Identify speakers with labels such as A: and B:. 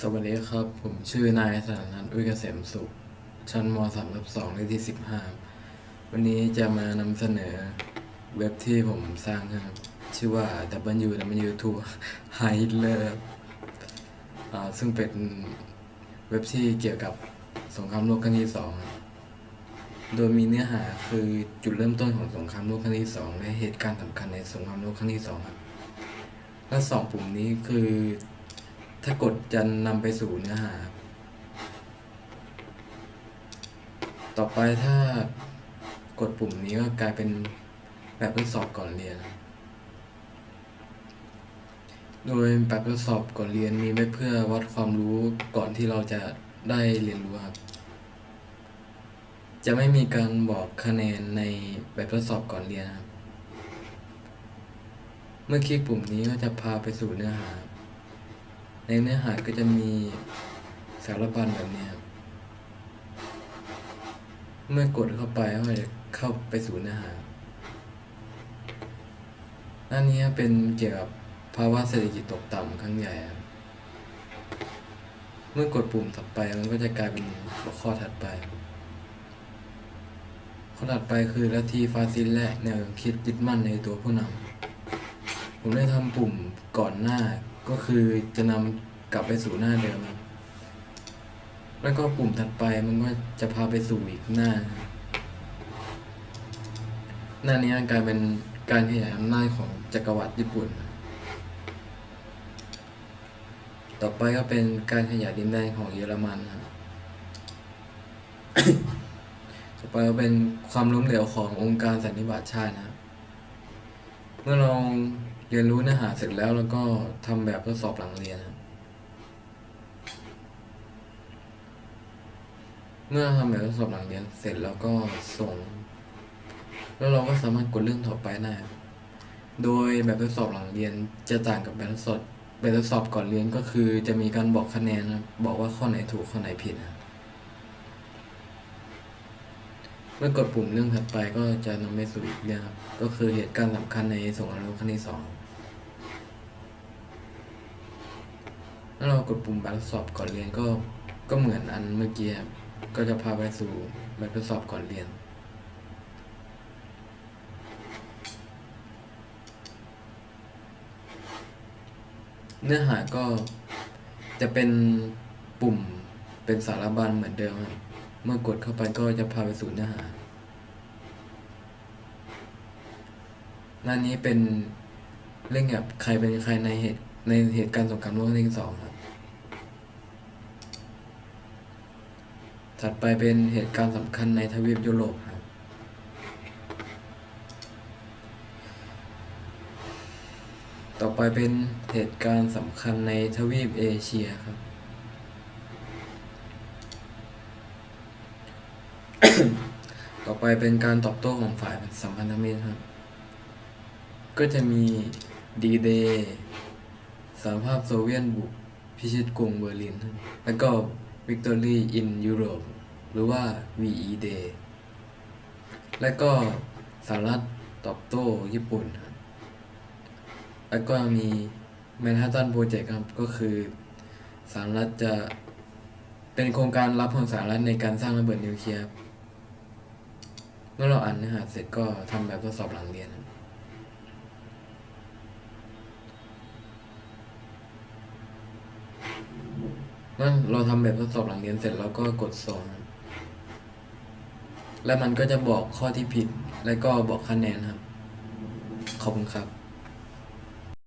A: สวัสดีครับ ผมชื่อนายสถานันอุ้ยเกษมสุข ชั้นมสามทับสองเลขที่สิบห้าวันนี้จะมานำเสนอเว็บที่ผมสร้างขึ้นครับ ชื่อว่า www2 High Hitler อ่าซึ่งเป็นเว็บที่เกี่ยวกับสงครามโลกครั้งที่สองโดยมีเนื้อหาคือจุดเริ่มต้นของสงครามโลกครั้งที่สองและเหตุการณ์สำคัญในสงครามโลกครั้งที่สองครับ และสองปุ่มนี้คือ ถ้ากดจะนำไปสู่เนื้อหา ต่อไปถ้ากดปุ่มนี้ก็กลายเป็นแบบทดสอบก่อนเรียน โดยแบบทดสอบก่อนเรียนมีไว้เพื่อวัดความรู้ก่อนที่เราจะได้เรียนรู้ครับจะไม่มีการบอกคะแนนในแบบทดสอบก่อนเรียนครับ เมื่อคลิกปุ่มนี้ก็จะพาไปสู่เนื้อหา ในเนื้อหาก็จะมีสารบัญแบบนี้ครับ เมื่อกดเข้าไปก็จะเข้าไปสู่เนื้อหาอันนี้เป็นเกี่ยวกับภาวะเศรษฐกิจตกต่ำครั้งใหญ่ครับเมื่อกดปุ่มถัดไปมันก็จะกลายเป็นหัวข้อถัดไป ข้อถัดไปคือลัทธิฟาซิสต์และแนวคิดยึดมั่นในตัวผู้นำผมได้ทำปุ่มก่อนหน้า ก็คือจะนำกลับไปสู่หน้าเดิม แล้วก็ปุ่มถัดไปมันก็จะพาไปสู่อีกหน้า หน้านี้กลายเป็นการขยายอำนาจของจักรวรรดิญี่ปุ่น ต่อไปก็เป็นการขยายดินแดนของเยอรมันครับต่อไปก็เป็นความล้มเหลวขององค์การสันนิบาตชาตินะครับเมื่อเราเรียนรู้เนื้อหาเสร็จแล้วแล้วก็ทำแบบทดสอบหลังเรียนครับเมื่อทำแบบทดสอบหลังเรียนเสร็จแล้วก็ส่ง แล้วเราก็สามารถกดเรื่องต่อไปได้โดยแบบทดสอบหลังเรียนจะต่างกับแบบทดสอบแบบทดสอบก่อนเรียนก็คือจะมีการบอกคะแนนนะครับบอกว่าข้อไหนถูกข้อไหนผิดครับเมื่อกดปุ่มเรื่องถัดไปก็จะนำไปสู่อีกเรื่องครับก็คือเหตุการณ์สำคัญในสงครามโลกครั้งที่สอง ถ้าเรากดปุ่มแบบทดสอบก่อนเรียนก็ก็เหมือนอันเมื่อกี้ก็จะพาไปสู่แบบทดสอบก่อนเรียน เนื้อหาก็จะเป็นปุ่มเป็นสารบัญเหมือนเดิม เมื่อกดเข้าไปก็จะพาไปสู่เนื้อหาหน้านี้เป็นเรื่องแบบใครเป็นใครในเหตุ ในเหตุการณ์สงครามโลกครั้งที่สองครับ ถัดไปเป็นเหตุการณ์สำคัญในทวีปยุโรปครับ ต่อไปเป็นเหตุการณ์สำคัญในทวีปเอเชียครับ ต่อไปเป็นการตอบโต้ของฝ่ายสัมพันธมิตรครับ ก็จะมีดีเดย์ สหภาพโซเวียตบุกพิชิตกรุงเบอร์ลิน แล้วก็ Victory in Europe หรือว่า VE Day และก็สหรัฐตอบโต้ญี่ปุ่น แล้วก็มีแมนฮัตตันโปรเจกต์ครับก็คือสหรัฐจะเป็นโครงการรับของสหรัฐในการสร้างระเบิดนิวเคลียร์ เมื่อเราอ่านเนื้อหาเสร็จก็ทำแบบทดสอบหลังเรียนครับ เมื่อเราทำแบบทดสอบหลังเรียนเสร็จเราก็กดส่งแล้วมันก็จะบอกข้อที่ผิด และก็บอกคะแนนครับ ขอบคุณครับ